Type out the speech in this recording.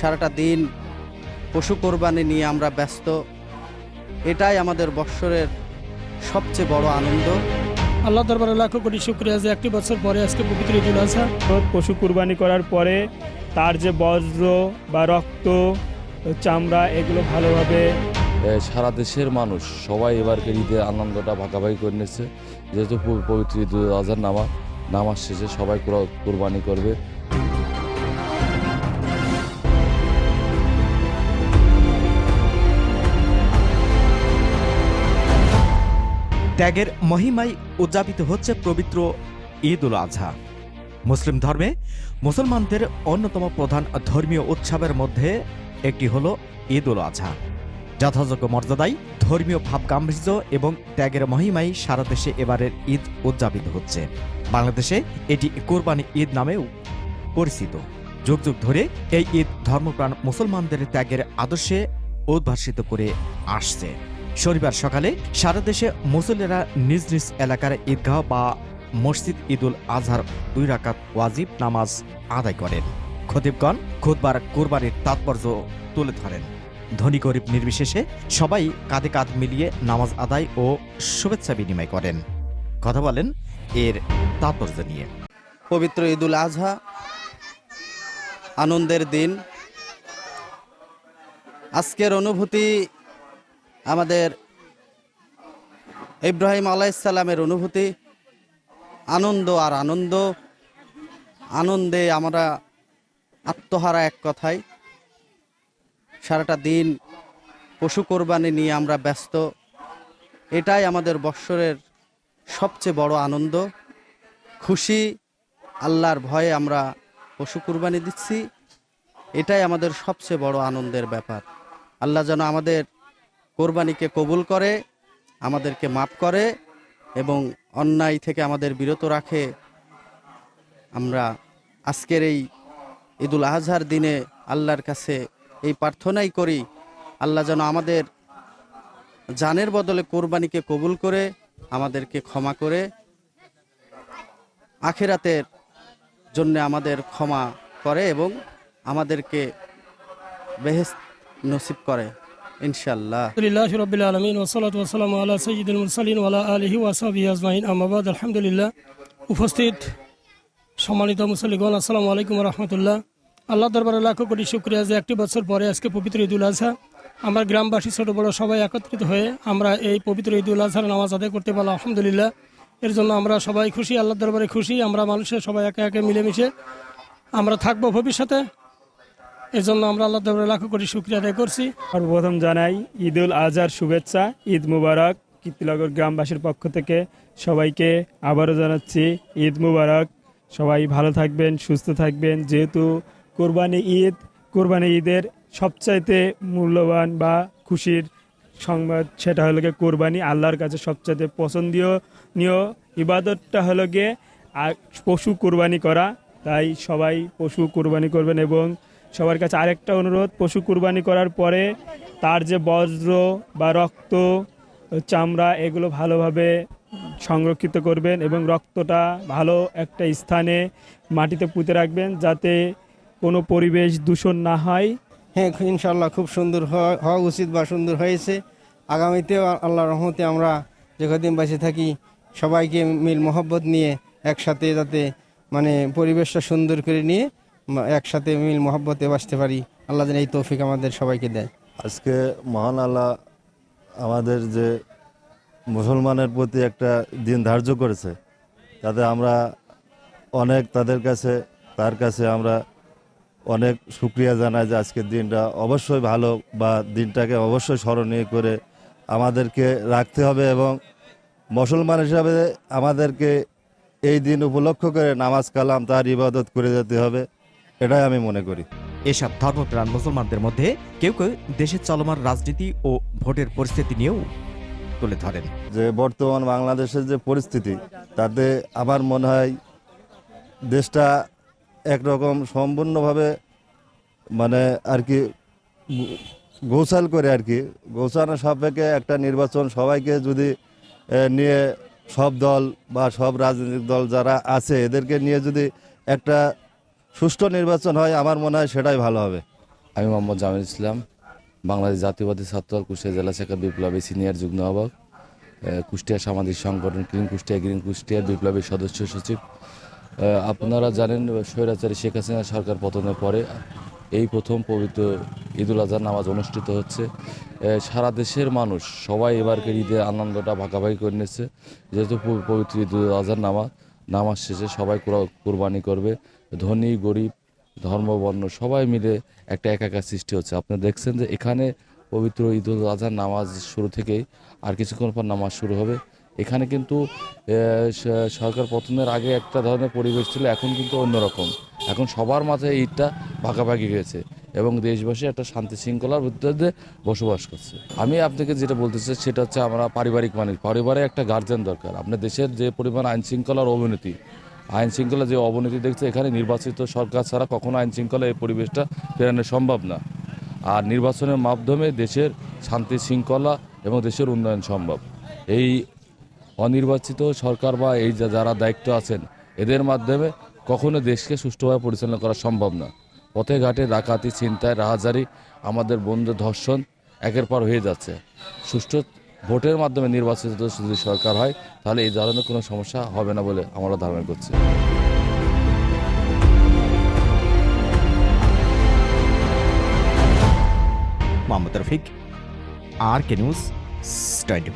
সারাটা দিন পশু কোরবানি নিয়ে আমরা ব্যস্ত। এটাই আমাদের বৎসরের সবচেয়ে বড় আনন্দ। আল্লাহ দরবারে লাখো কোটি শুক্রিয়া যে একটি বছর পরে আজকে পবিত্র ঈদুল আজহা। পশু কুরবানি করার পরে তার যে বজ্র বা রক্ত চামড়া এগুলো ভালোভাবে সারা দেশের মানুষ সবাই এবারকে ঈদের আনন্দটা ভাগাভাগি করে নিচ্ছে। যেহেতু পবিত্র ঈদ উল আজহার নামা নামাজ শেষে সবাই কুর- কুরবানি করবে। ত্যাগের মহিমায় উদযাপিত হচ্ছে পবিত্র ঈদ উল আজহা। মুসলিম ধর্মে মুসলমানদের অন্যতম প্রধান ধর্মীয় উৎসবের মধ্যে একটি হল ঈদ উল আজহা। যথাযোগ্য মর্যাদায় ধর্মীয় ভাব গাম্ভীর্য এবং ত্যাগের মহিমায় সারা দেশে এবারের ঈদ উদযাপিত হচ্ছে। বাংলাদেশে এটি কোরবানি ঈদ নামেও পরিচিত। যুগ যুগ ধরে এই ঈদ ধর্মপ্রাণ মুসলমানদের ত্যাগের আদর্শে উদ্ভাসিত করে আসছে। শনিবার সকালে সারা দেশে মুসল্লিরা নিজ নিজ এলাকার ঈদগাহ বা মসজিদ ঈদুল আজহার দুই রাকাত ওয়াজিব নামাজ আদায় করেন। খতিবগণ খুদবার কোরবানির তাৎপর্য তুলে ধরেন। ধনী গরিব নির্বিশেষে সবাই কাঁধে কাঁধ মিলিয়ে নামাজ আদায় ও শুভেচ্ছা বিনিময় করেন। কথা বলেন এর তাৎপর্য নিয়ে। পবিত্র ঈদুল আজহা, আনন্দের দিন। আজকের অনুভূতি আমাদের ইব্রাহিম আলাইসাল্লামের অনুভূতি, আনন্দ আর আনন্দ, আনন্দে আমরা আত্মহারা এক কথায়। সারাটা দিন পশু কোরবানি নিয়ে আমরা ব্যস্ত। এটাই আমাদের বৎসরের সবচেয়ে বড় আনন্দ। খুশি, আল্লাহর ভয়ে আমরা পশু কুরবানি দিচ্ছি। এটাই আমাদের সবচেয়ে বড় আনন্দের ব্যাপার। আল্লাহ যেন আমাদের কোরবানিকে কবুল করে, আমাদেরকে মাফ করে এবং অন্যায় থেকে আমাদের বিরত রাখে। আমরা আজকের এই ঈদুল আজহার দিনে আল্লাহর কাছে এই প্রার্থনাই করি, আল্লাহ যেন আমাদের জানের বদলে কোরবানিকে কবুল করে, আমাদেরকে ক্ষমা করে। আখেরাতের জন্য আমাদের ক্ষমা করে এবং আমাদেরকে বেহেস নসিব করে। ইনশাল্লাহ আলহামদুলিল্লাহ রবিল আলমিন ওসলাত ওসালাম আল্লাহ সঈদুল মুরসালিন ওয়ালা আলহি ওয়াসাবি আজমাইন। আলহামদুলিল্লাহ। উপস্থিত সম্মানিত মুসলিগণ আসসালামু আলাইকুম রহমতুল্লাহ। আল্লাহ দরবারে লাখো কোটি শুক্রিয়া যে একটি বছর পরে আজকে পবিত্র ঈদুল আজহা। আমার গ্রামবাসী ছোট বড় সবাই একত্রিত হয়ে আমরা এই পবিত্র ঈদুল আজহার নামাজ আদায় করতে পারলাম, আলহামদুলিল্লাহ। এর জন্য আমরা সবাই খুশি আল্লাহ দরবারে খুশি, আমরা মানুষের সবাই একে একে মিলেমিশে আমরা থাকব ভবিষ্যতে। এর জন্য আমরা আল্লাহ দরবারে লাখো কোটি শুক্রিয়া আদায় করছি। সর্বপ্রথম জানাই ঈদ উল আজহার শুভেচ্ছা, ঈদ মুবারক। কীর্তিনগর গ্রামবাসীর পক্ষ থেকে সবাইকে আবারও জানাচ্ছি ঈদ মুবারক। সবাই ভালো থাকবেন, সুস্থ থাকবেন। যেহেতু কোরবানি ঈদ, কোরবানি ঈদের সবচাইতে মূল্যবান বা খুশির সংবাদ সেটা হলো গিয়ে কোরবানি আল্লাহর কাছে সবচাইতে পছন্দীয় ইবাদতটা হলো গিয়ে পশু কোরবানি করা। তাই সবাই পশু কোরবানি করবেন এবং সবার কাছে আরেকটা অনুরোধ, পশু কুরবানি করার পরে তার যে বজ্র বা রক্ত, চামড়া, এগুলো ভালোভাবে সংরক্ষিত করবেন এবং রক্তটা ভালো একটা স্থানে মাটিতে পুঁতে রাখবেন যাতে কোনো পরিবেশ দূষণ না হয়। হ্যাঁ ইনশাল্লাহ খুব সুন্দর হওয়া- উচিত বা সুন্দর হয়েছে। আগামীতেও আল্লাহ রহমতে আমরা যে কদিন বেঁচে থাকি, সবাইকে মিল মোহব্বত নিয়ে একসাথে যাতে মানে পরিবেশটা সুন্দর করে নিয়ে একসাথে মিল মোহব্বতে বাঁচতে পারি। আল্লাহ এই তৌফিক আমাদের সবাইকে দেয়। আজকে মহান আল্লাহ আমাদের যে মুসলমানের প্রতি একটা দিন ধার্য করেছে, তাতে আমরা অনেক তাদের কাছে, তার কাছে আমরা অনেক শুক্রিয়া জানাই যে আজকের দিনটা অবশ্যই ভালো বা দিনটাকে অবশ্যই স্মরণীয় করে আমাদেরকে রাখতে হবে এবং মুসলমান হিসাবে আমাদেরকে এই দিন উপলক্ষ করে নামাজ কালাম, তার ইবাদত করে যেতে হবে। এটাই আমি মনে করি। এসব ধর্মপ্রাণ মুসলমানদের মধ্যে কেউ কেউ দেশের চলমান রাজনীতি ও ভোটের পরিস্থিতি নিয়েও তুলে ধরেন। যে বর্তমান বাংলাদেশের যে পরিস্থিতি তাতে আমার মনে হয় দেশটা একরকম সম্পূর্ণভাবে মানে আর কি গো- গোছাল করে আর কি গোছানো সাপেক্ষে একটা নির্বাচন সবাইকে যদি নিয়ে সব দল বা সব রাজনৈতিক দল যারা আছে এদেরকে নিয়ে যদি একটা সুষ্ঠু নির্বাচন হয় আমার মনে হয় সেটাই ভালো হবে। আমি মোহাম্মদ জামিল ইসলাম বাংলাদেশ জাতীয়বাদী ছাত্রদল কুষ্টিয়া জেলা শাখা বিপ্লবী সিনিয়র যুগ্ম আহ্বায়ক আহ, কুষ্টিয়া সামাজিক সংগঠন গ্রিন কুষ্টিয়া গ্রিন কুষ্টিয়ার বিপ্লবী সদস্য সচিব। আপনারা জানেন স্বৈরাচারী শেখ হাসিনা সরকার পতনের পরে এই প্রথম পবিত্র ঈদুল আজহার নামাজ অনুষ্ঠিত হচ্ছে। সারা দেশের মানুষ সবাই এবারকে ঈদের আনন্দটা ভাগাভাগি করে নিচ্ছে যেহেতু পবিত্র ঈদুল আজহার নামাজ। নামাজ শেষে সবাই কুরা- কুরবানি করবে। ধনী, গরিব, ধর্মবর্ণ সবাই মিলে একটা একাকার সৃষ্টি হচ্ছে। আপনি দেখছেন যে এখানে পবিত্র ঈদুল আজহার নামাজ শুরু থেকেই আর কিছুক্ষণ পর নামাজ শুরু হবে। এখানে কিন্তু সরকার পতনের আগে একটা ধরনের পরিবেশ ছিল, এখন কিন্তু অন্যরকম। এখন সবার মাঝে ঈদটা ভাগাভাগি হয়েছে। এবং দেশবাসী একটা শান্তি শৃঙ্খলার ভিতরে বসবাস করছে। আমি আপনাকে যেটা বলতে চাই, সেটা হচ্ছে আমরা পারিবারিক মানুষ পরিবারে একটা গার্জেন দরকার। আপনার দেশের যে পরিমাণ আইন শৃঙ্খলার অবনতি, আইন শৃঙ্খলা যে অবনতি দেখছে, এখানে নির্বাচিত সরকার ছাড়া কখনো আইন শৃঙ্খলা এই পরিবেশটা ফেরানো সম্ভব না। আর নির্বাচনের মাধ্যমে দেশের শান্তি শৃঙ্খলা এবং দেশের উন্নয়ন সম্ভব। এই অনির্বাচিত সরকার বা এই যারা দায়িত্ব আছেন, এদের মাধ্যমে কখনো দেশকে সুষ্ঠুভাবে পরিচালনা করা সম্ভব না। পথে ঘাটে ডাকাতি চিন্তায় রাহাজারি, আমাদের বন্ধু ধর্ষণ একের পর হয়ে যাচ্ছে। সুষ্ঠু ভোটের মাধ্যমে নির্বাচিত যদি সরকার হয়, তাহলে এই ধরনের কোনো সমস্যা হবে না বলে আমরা ধারণা করছি। Mohammad Rafiq, R K news twenty